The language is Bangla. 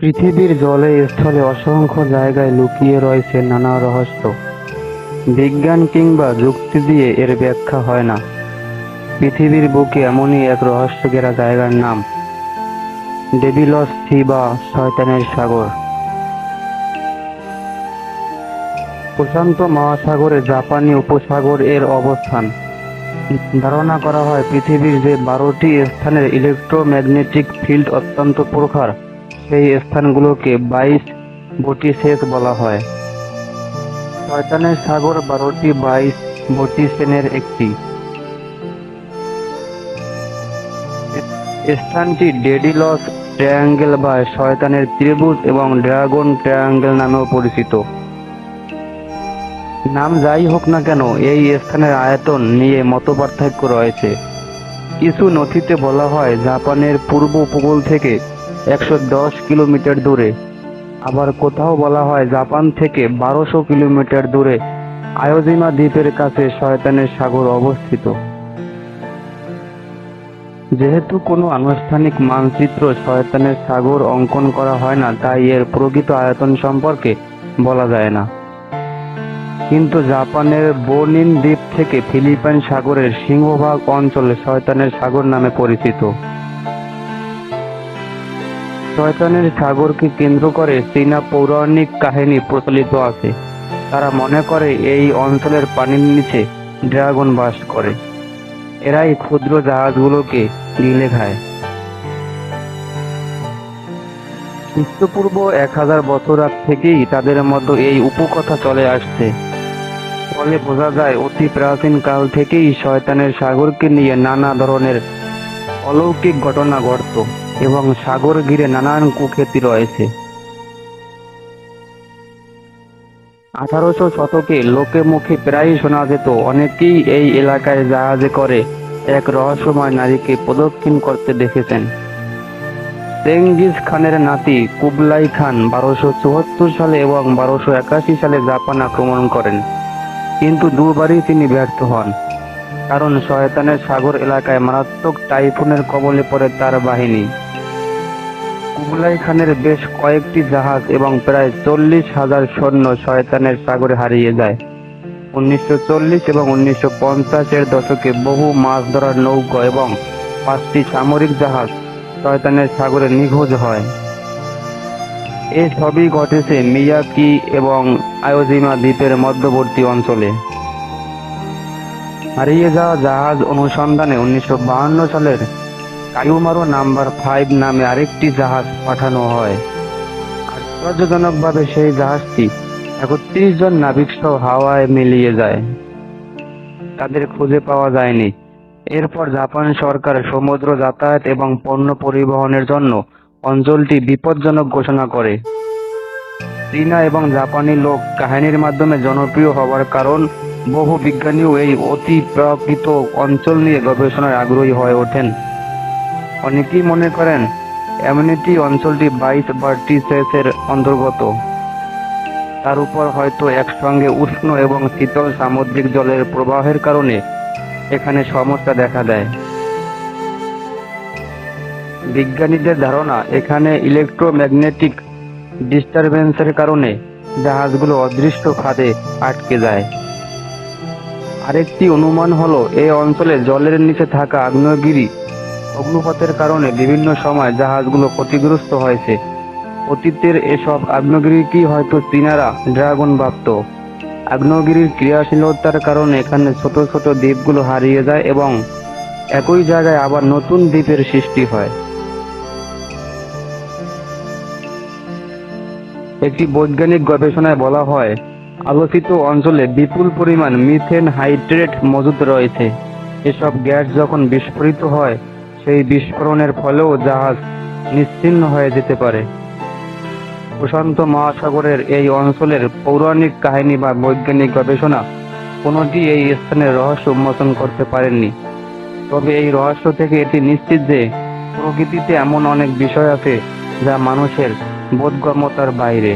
পৃথিবীর জলে স্থলে অসংখ্য জায়গায় লুকিয়ে রয়েছে নানা রহস্য। বিজ্ঞান কিংবা যুক্তি দিয়ে এর ব্যাখ্যা হয় না। পৃথিবীর বুকে এমনই এক রহস্য ঘেরা জায়গার নাম ডেবিলস সি বা শয়তানের সাগর। প্রশান্ত মহাসাগরে জাপানি উপসাগর এর অবস্থান। ধারণা করা হয় পৃথিবীর যে বারোটি স্থানের ইলেকট্রোম্যাগনেটিক ফিল্ড অত্যন্ত প্রখর। সেই স্থানগুলোকে বাইশ বটি বটিসেস বলা হয়। শয়তানের সাগর বারোটি বাইশ বটিসেনের একটি। স্থানটি ডেডিলস ট্রায়াঙ্গেল বা শয়তানের ত্রিভুজ এবং ড্রাগন ট্রায়াঙ্গেল নামেও পরিচিত। নাম যাই হোক না কেন, এই স্থানের আয়তন নিয়ে মতপার্থক্য রয়েছে। কিছু নথিতে বলা হয়, জাপানের পূর্ব উপকূল থেকে একশো দশ কিলোমিটার দূরে। আবার কোথাও বলা হয় জাপান থেকে বারোশো কিলোমিটার দূরে আয়োজিমা দ্বীপের কাছে শয়তানের সাগর অবস্থিত। যেহেতু কোনো আনুষ্ঠানিক মানচিত্র শয়তানের সাগর অঙ্কন করা হয় না, তাই এর প্রকৃত আয়তন সম্পর্কে বলা যায় না। কিন্তু জাপানের বোনিন দ্বীপ থেকে ফিলিপাইন সাগরের সিংহভাগ অঞ্চলে শয়তানের সাগর নামে পরিচিত। শয়তানের সাগরকে কেন্দ্র করে চীনা পৌরাণিক কাহিনী প্রচলিত আছে। তারা মনে করে এই অঞ্চলের পানির নিচে ড্রাগন বাস করে। এরাই ক্ষুদ্র জাহাজগুলোকে গিলে খায়। খ্রিস্টপূর্ব এক হাজার বছর আগ থেকেই তাদের মধ্যে এই উপকথা চলে আসছে। ফলে বোঝা যায়, অতি প্রাচীন কাল থেকেই শয়তানের সাগরকে নিয়ে নানা ধরনের অলৌকিক ঘটনা ঘটত। এবং সাগর ঘিরে নানান কুখ্যাতি রয়েছে। আঠারোশো শতকে লোকে মুখে প্রায়ই শোনা যেত, অনেকেই এই এলাকায় জাহাজে করে এক রহস্যময় নারীকে প্রদক্ষিণ করতে দেখেছেন। চেঙ্গিস খানের নাতি কুবলাই খান বারোশো চুয়াত্তর সালে এবং বারোশো একাশি সালে জাপান আক্রমণ করেন, কিন্তু দুবারই তিনি ব্যর্থ হন, কারণ শয়তানের সাগর এলাকায় মারাত্মক টাইফুনের কবলে পড়ে তার বাহিনী। কুবলাই খানের বেশ কয়েকটি জাহাজ এবং প্রায় চল্লিশ হাজার সৈন্য শয়তানের সাগরে হারিয়ে যায়। উনিশশো চল্লিশ এবং উনিশশো পঞ্চাশের দশকে বহু মাছ ধরার নৌকা এবং পাঁচটি সামরিক জাহাজ শয়তানের সাগরে নিখোঁজ হয়। এই সবই ঘটেছে মিয়াকি এবং আয়োজিমা দ্বীপের মধ্যবর্তী অঞ্চলে। হারিয়ে যাওয়া জাহাজ অনুসন্ধানে উনিশশো সালের কায়ুমারো নাম্বার ফাইভ নামে আরেকটি জাহাজ পাঠানো হয়। আশ্চর্যজনকভাবে সেই জাহাজটি একত্রিশ জন নাবিক সহ হাওয়ায় মিলিয়ে যায়। তাদের খুঁজে পাওয়া যায়নি। এরপর জাপান সরকার সমুদ্র যাতায়াত এবং পণ্য পরিবহনের জন্য অঞ্চলটি বিপজ্জনক ঘোষণা করে। চীনা এবং জাপানি লোক কাহিনীর মাধ্যমে জনপ্রিয় হওয়ার কারণ বহু বিজ্ঞানীও এই অতি প্রাকৃত অঞ্চল নিয়ে গবেষণায় আগ্রহী হয়ে ওঠেন। অনেকেই মনে করেন, এমনিটি অঞ্চলটি বাইশ বা ভার্টিসেসের অন্তর্গত। তার উপর হয়তো একসঙ্গে উষ্ণ এবং শীতল সামুদ্রিক জলের প্রবাহের কারণে এখানে সমস্যা দেখা দেয়। বিজ্ঞানীদের ধারণা, এখানে ইলেকট্রোম্যাগনেটিক ডিস্টারবেন্সের কারণে জাহাজগুলো অদৃশ্য খাদে আটকে যায়। আরেকটি অনুমান হলো এই অঞ্চলে জলের নিচে থাকা আগ্নেয়গিরি অগ্নুপাতের কারণে বিভিন্ন সময় জাহাজগুলো ক্ষতিগ্রস্ত হয়েছে। অতীতের এসব আগ্নেয়গিরিকেই হয়তো চীনারা ড্রাগন ভাবত। আগ্নেয়গিরির ক্রিয়াশীলতার কারণে এখানে ছোট ছোট দ্বীপগুলো হারিয়ে যায় এবং একই জায়গায় আবার নতুন দ্বীপের সৃষ্টি হয়। একটি বৈজ্ঞানিক গবেষণায় বলা হয়, আলোচিত অঞ্চলে বিপুল পরিমাণ মিথেন হাইড্রেট মজুদ রয়েছে। এসব গ্যাস যখন বিস্ফোরিত হয় সেই বিস্ফোরণের ফলেও জাহাজ নিশ্চিহ্ন হয়ে যেতে পারে। প্রশান্ত মহাসাগরের এই অঞ্চলের পৌরাণিক কাহিনী বা বৈজ্ঞানিক গবেষণা কোনোটি এই স্থানের রহস্য উন্মোচন করতে পারেননি। তবে এই রহস্য থেকে এটি নিশ্চিত যে প্রকৃতিতে এমন অনেক বিষয় আছে যা মানুষের বোধগম্যতার বাইরে।